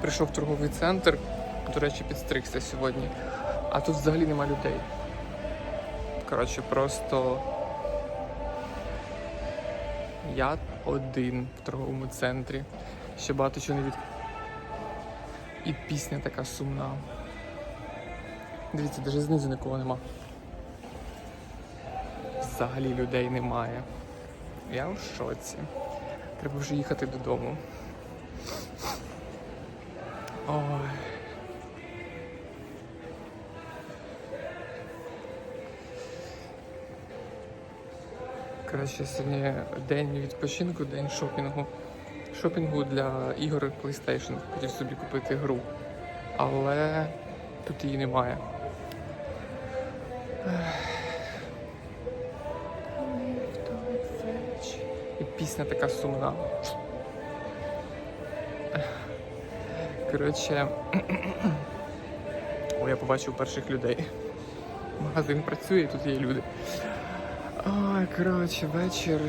Прийшов в торговий центр, до речі, підстригся сьогодні, а тут взагалі нема людей. Коротше, просто я один в торговому центрі. Ще багато чого не від. І пісня така сумна. Дивіться, навіть знизу нікого нема. Взагалі людей немає. Я в шоці. Треба вже їхати додому. Ой. Коротше, сьогодні день відпочинку, день шопінгу. Шопінгу для ігор PlayStation. Хотів собі купити гру. Але тут її немає. І пісня така сумна. Коротше, о, я побачив перших людей. Магазин працює, тут є люди. Ой, коротше, вечір.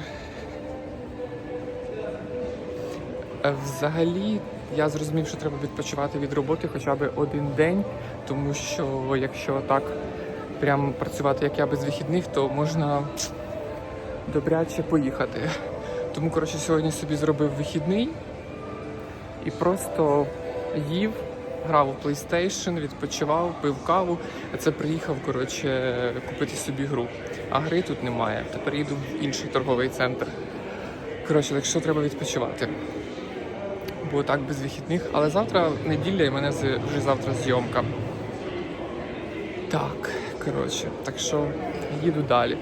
Е, Взагалі, я зрозумів, що треба відпочивати від роботи хоча б один день, тому що якщо так прям працювати, як я без вихідних, то можна добряче поїхати. Тому, коротше, сьогодні собі зробив вихідний і просто їв, грав у PlayStation, відпочивав, пив каву. Це приїхав, коротше, купити собі гру. А гри тут немає. Тепер їду в інший торговий центр. Коротше, так що треба відпочивати. Бо так без вихідних. Але завтра неділя і мене вже завтра зйомка. Так, коротше, так що їду далі.